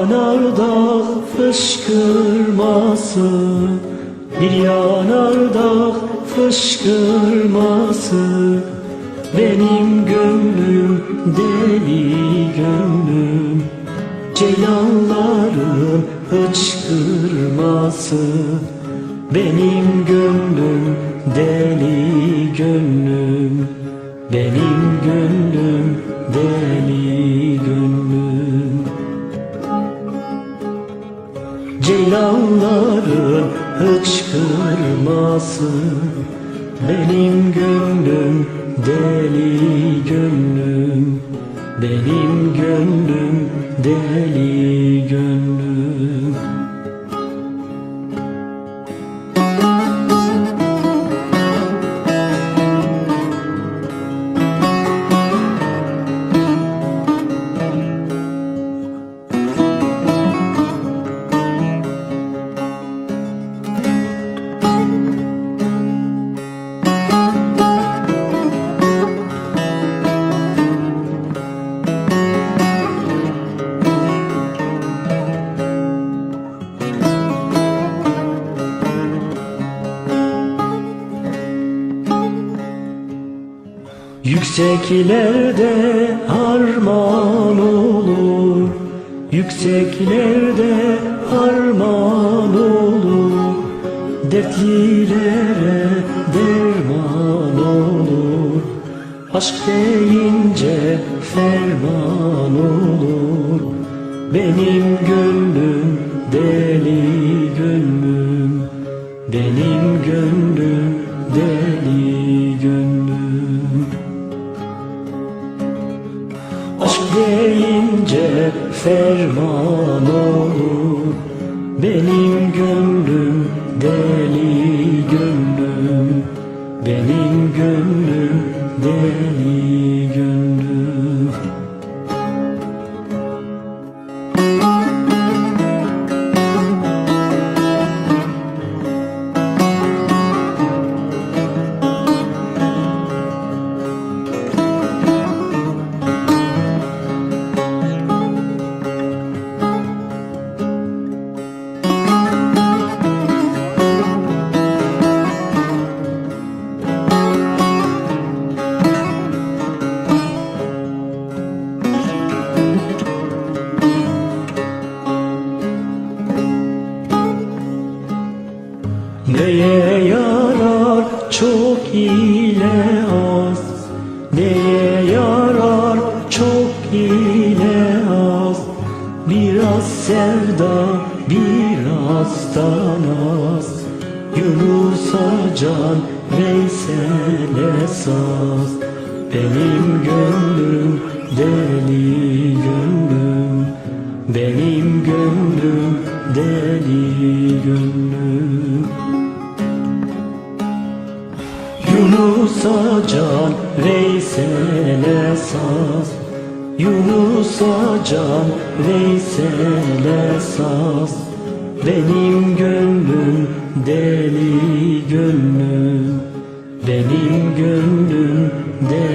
Yanardağ fışkırması Bir yanardağ fışkırması. Benim gönlüm deli gönlüm Ceylanların hıçkırması. Benim gönlüm deli gönlüm Benim gönlüm deli gönlüm Ceylanların hıçkırması Benim gönlüm deli gönlüm. Benim gönlüm deli Yükseklerde harman olur. Yükseklerde harman olur. Dertlilere derman olur. Aşk deyince ferman olur. Benim gönlüm deli gönlüm. Benim gönlüm deli Aşk deyince ferman olur. Benim gönlüm deli gönlüm. Benim gönlüm deli Neye yarar? Çok ile az. Neye yarar? Çok ile az. Biraz sevda biraz da naz Yunus'a can Veysel'e saz. Benim gönlüm deli gönlüm. Benim gönlüm deli Yunus'a can Veysel'e saz. Yunus'a can Veysel'e saz. Benim gönlüm deli gönlüm. Benim gönlüm deli